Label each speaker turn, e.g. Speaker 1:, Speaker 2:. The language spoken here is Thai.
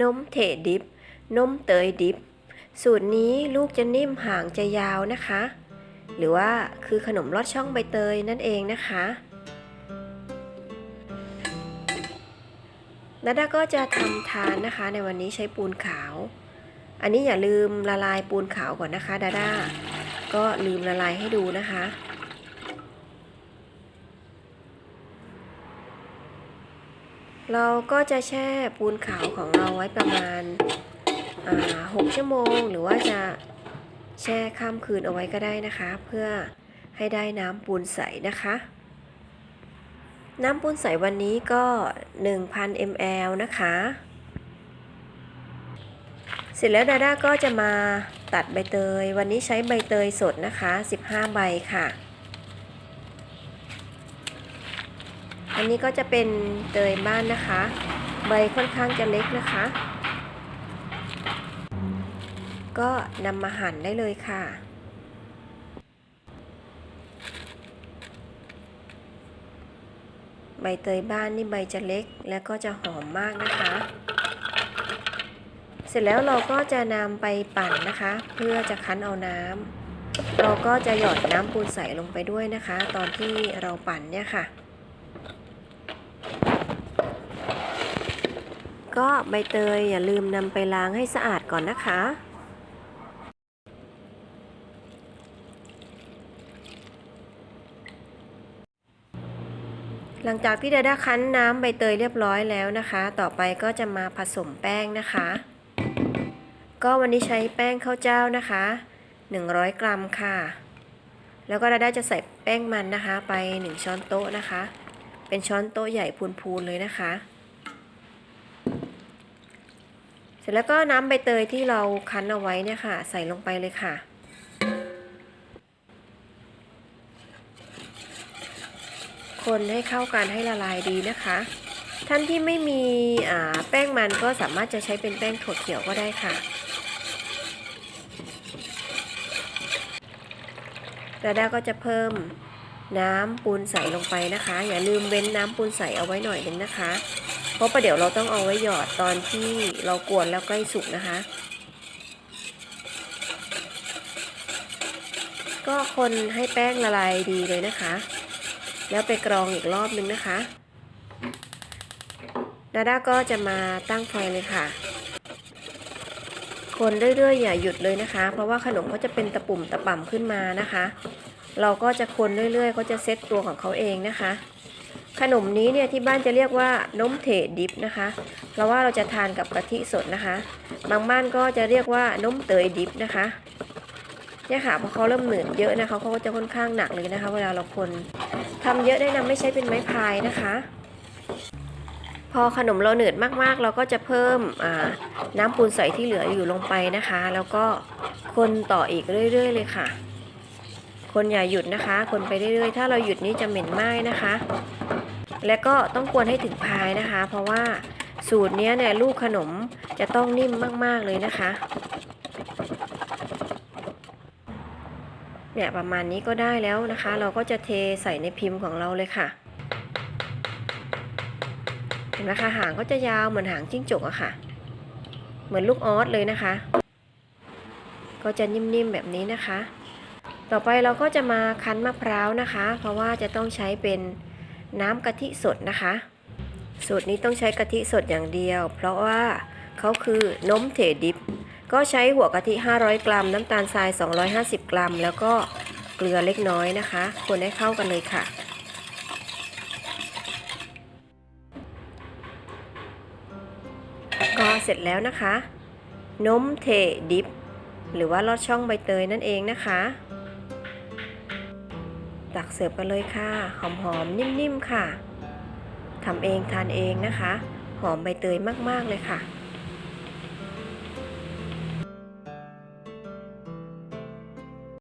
Speaker 1: นมเถดิบ นมเตยดิบ สูตรนี้ลูกจะนิ่มห่างจะยาวนะคะ หรือว่าคือขนมลอดช่องใบเตยนั่นเองนะคะดาด้าก็จะทำทานนะคะ ในวันนี้ใช้ปูนขาว อันนี้อย่าลืมละลายปูนขาวก่อนนะคะดาด้าก็ลืมละลายให้ดูนะคะ เราก็จะแช่ปูนขาวของเราไว้ประมาณาหกชั่วโมง หรือว่าจะแช่ข้ามคืนเอาไว้ก็ได้นะคะ เพื่อให้ได้น้ำปูนใสนะคะ น้ำปูนใสวันนี้ก็ 1,000 ml นะคะ เสร็จแล้วดาด้าก็จะมาตัดใบเตย วันนี้ใช้ใบเตยสดนะคะ 15 ใบค่ะ อันนี้ก็จะเป็นเตยบ้านนะคะ ใบค่อนข้างจะเล็กนะคะ ก็นำมาหั่นได้เลยค่ะใบเตยบ้านนี่ใบจะเล็กและก็จะหอมมากนะคะ เสร็จแล้วเราก็จะนำไปปั่นนะคะ เพื่อจะคั้นเอาน้ำเราก็จะหยอดน้ำปูนใสลงไปด้วยนะคะ ตอนที่เราปั่นเนี่ยค่ะ ก็ใบเตยอย่าลืมนำไปล้างให้สะอาดก่อนนะคะ หลังจากที่ดาด้าคั้นน้ำใบเตยเรียบร้อยแล้วนะคะ ต่อไปก็จะมาผสมแป้งนะคะ ก็วันนี้ใช้แป้งข้าวเจ้านะคะ 100 กรัมค่ะ แล้วก็ดาด้าจะใส่แป้งมันนะคะ ไป 1 ช้อนโต๊ะนะคะ เป็นช้อนโต๊ะใหญ่พูนๆเลยนะคะ เส ร็จแล้วก็น้ำใบเตยที่เราคั้นเอาไว้เนี่ยค่ะ ใส่ลงไปเลยค่ะ คนให้เข้ากันให้ละลายดีนะคะ ท่านที่ไม่มีแป้งมันก็สามารถจะใช้เป็นแป้งถั่วเขียวก็ได้ค่ะดาด้าก็จะเพิ่มน้ำปูนใสลงไปนะคะ อย่าลืมเว้นน้ำปูนใสเอาไว้หน่อยนึงนะคะ เพราะประเดี๋ยวเราต้องเอาไว้หยอดตอนที่เรากวนแล้วใกล้สุกนะคะ ก็คนให้แป้งละลายดีเลยนะคะ แล้วไปกรองอีกรอบนึงนะคะดาด้าก็จะมาตั้งไฟเลยค่ะ คนเรื่อยๆอย่าหยุดเลยนะคะ เพราะว่าขนมเขาจะเป็นตะปุ่มตะป่ำขึ้นมานะคะ เราก็จะคนเรื่อยๆเขาจะเซ็ตตัวของเขาเองนะคะ ขนมนี้เนี่ยที่บ้านจะเรียกว่านมเถดิบนะคะ เพราะว่าเราจะทานกับกะทิสดนะคะ บางบ้านก็จะเรียกว่านมเตยดิบนะคะ เนี่ยค่ะพอเขาเริ่มหนืดเยอะนะคะเขาก็จะค่อนข้างหนักเลยนะคะ เวลาเราคนทำเยอะได้นำไม่ใช้เป็นไม้พายนะคะ พอขนมเราเหนืดมากๆ เราก็จะเพิ่มน้ำปูนใสที่เหลืออยู่ลงไปนะคะ แล้วก็คนต่ออีกเรื่อย ๆ เลยค่ะคนอย่าหยุดนะคะ คนไปเรื่อยๆ ถ้าเราหยุดนี้จะเหม็นไหม้นะคะ และก็ต้องกวนให้ถึงพายนะคะ เพราะว่าสูตรนี้เนี่ยลูกขนมจะต้องนิ่มมากๆเลยนะคะ เนี่ยประมาณนี้ก็ได้แล้วนะคะ เราก็จะเทใส่ในพิมพ์ของเราเลยค่ะเห็นไหมคะหางก็จะยาวเหมือนหางจิ้งจกอะค่ะ เหมือนลูกออสเลยนะคะ ก็จะนิ่มๆแบบนี้นะคะ ต่อไปเราก็จะมาคั้นมะพร้าวนะคะ เพราะว่าจะต้องใช้เป็น น้ำกะทิสดนะคะ สูตรนี้ต้องใช้กะทิสดอย่างเดียว เพราะว่าเขาคือนมเถดิบ ก็ใช้หัวกะทิ 500 กรัม น้ำตาลทราย 250 กรัม แล้วก็เกลือเล็กน้อยนะคะ คนให้เข้ากันเลยค่ะ ก็เสร็จแล้วนะคะ นมเทดิบ หรือว่าลอดช่องใบเตยนั่นเองนะคะ ตักเสิร์ฟกันเลยค่ะ หอมๆ นิ่มๆ ค่ะทำเองทานเองนะคะ หอมใบเตยมากๆเลยค่ะ